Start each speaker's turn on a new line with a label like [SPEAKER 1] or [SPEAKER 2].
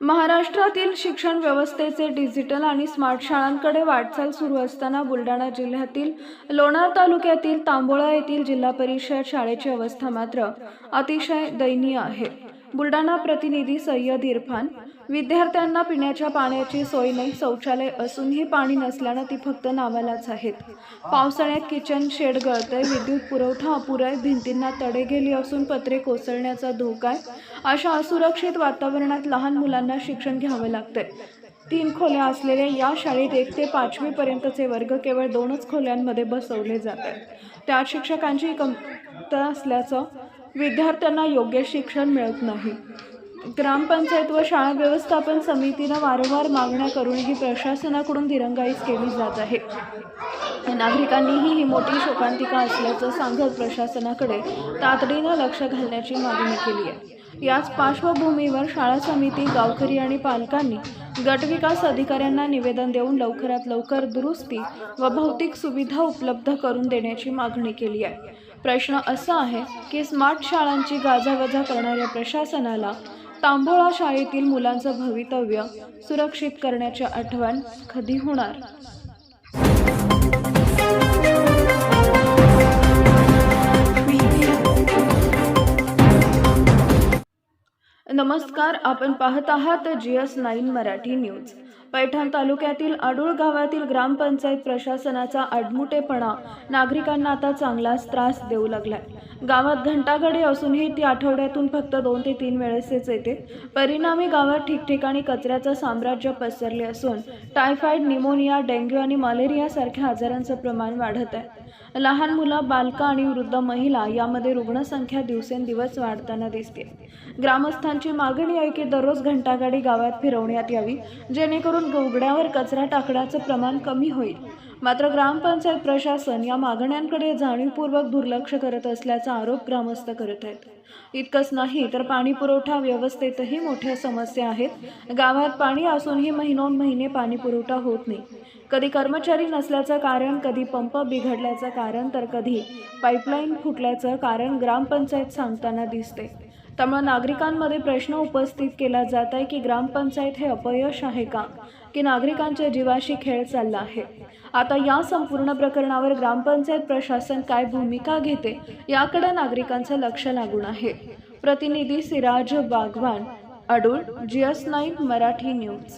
[SPEAKER 1] महाराष्ट्रातील शिक्षण व्यवस्थेचे डिजिटल आणि स्मार्ट शाळांकडे वाटचाल सुरू असताना बुलढाणा जिल्ह्यातील लोणार तालुक्यातील तांबोळा येथील जिल्हा परिषद शाळेची अवस्था मात्र अतिशय दयनीय आहे. बुलढाणा प्रतिनिधी सय्यद इरफान विद्यार्थ्यांना पिण्याच्या पाण्याची सोय नाही शौचालय असूनही पाणी नसल्यानं ती फक्त नावालाच आहेत. पावसाळ्यात किचन शेड गळतंय विद्युत पुरवठा अपुरा आहे भिंतींना तडे गेली असून पत्रे कोसळण्याचा धोका आहे. अशा असुरक्षित वातावरणात लहान मुलांना शिक्षण घ्यावं लागतंय. तीन खोल्या असलेल्या या शाळेत एक ते पाचवीपर्यंतचे वर्ग केवळ दोनच खोल्यांमध्ये बसवले जातात. त्यात शिक्षकांची कमतरता असल्याचं विद्यार्थ्यांना योग्य शिक्षण मिळत नाही. ग्रामपंचायत व शाळा व्यवस्थापन समितीनं वारंवार मागण्या करूनही प्रशासनाकडून दिरंगाईच केली जात आहे. नागरिकांनीही ही मोठी शोकांतिका असल्याचं सांगत प्रशासनाकडे तातडीनं लक्ष घालण्याची मागणी केली आहे. याच पार्श्वभूमीवर शाळा समिती गावकरी आणि पालकांनी गटविकास अधिकाऱ्यांना निवेदन देऊन लवकरात लवकर दुरुस्ती व भौतिक सुविधा उपलब्ध करून देण्याची मागणी केली आहे. प्रश्न असा आहे की स्मार्ट शाळांची गाजावाजा करणाऱ्या प्रशासनाला तांबोळा शाळेतील मुलांचं भवितव्य सुरक्षित करण्याची आठवण कधी होणार? नमस्कार आपण पाहत आहात G S nine Marathi news. Paithan तालुक्यातील अडूळ गावातील ग्रामपंचायत प्रशासनाचा अडमुटेपणा नागरिकांना आता चांगलाच त्रास देऊ लागलाय. गावात घंटागाडी असूनही ती आठवड्यातून फक्त दोन ते तीन वेळेसच येते. परिणामी गावात ठिकठिकाणी कचऱ्याचं साम्राज्य पसरले असून टायफॉइड निमोनिया डेंग्यू आणि मलेरिया सारख्या आजारांचं प्रमाण वाढत आहे. लहान मुलं बालकं आणि वृद्ध महिला यामध्ये रुग्णसंख्या दिवसेंदिवस वाढताना दिसते. ग्रामस्थांची मागणी आहे की दररोज घंटागाडी गावात फिरवण्यात यावी जेणेकरून उघड्यावर कचरा टाकण्याचं प्रमाण कमी होईल. मात्र ग्रामपंचायत प्रशासन या मागण्यांकडे जाणीवपूर्वक दुर्लक्ष करत असल्याचा आरोप ग्रामस्थ करत आहेत. इतकंच नाही तर पाणी पुरवठा व्यवस्थेतही मोठ्या समस्या आहेत. गावात पाणी असूनही महिनोन महिने पाणी पुरवठा होत नाही. कधी कर्मचारी नसल्याचं कारण कधी पंप बिघडल्याचं कारण तर कधी पाईपलाईन फुटल्याचं कारण ग्रामपंचायत सांगताना दिसते त्यामुळे नागरिकांमध्ये प्रश्न उपस्थित केला जात आहे की ग्रामपंचायत हे अपयश आहे का? की नागरिकांच्या जीवाशी खेळ चालला आहे? आता या संपूर्ण प्रकरणावर ग्रामपंचायत प्रशासन काय भूमिका घेते याकडे नागरिकांचं लक्ष लागून आहे. प्रतिनिधी Siraj Bagwan Adul G S nine Marathi news.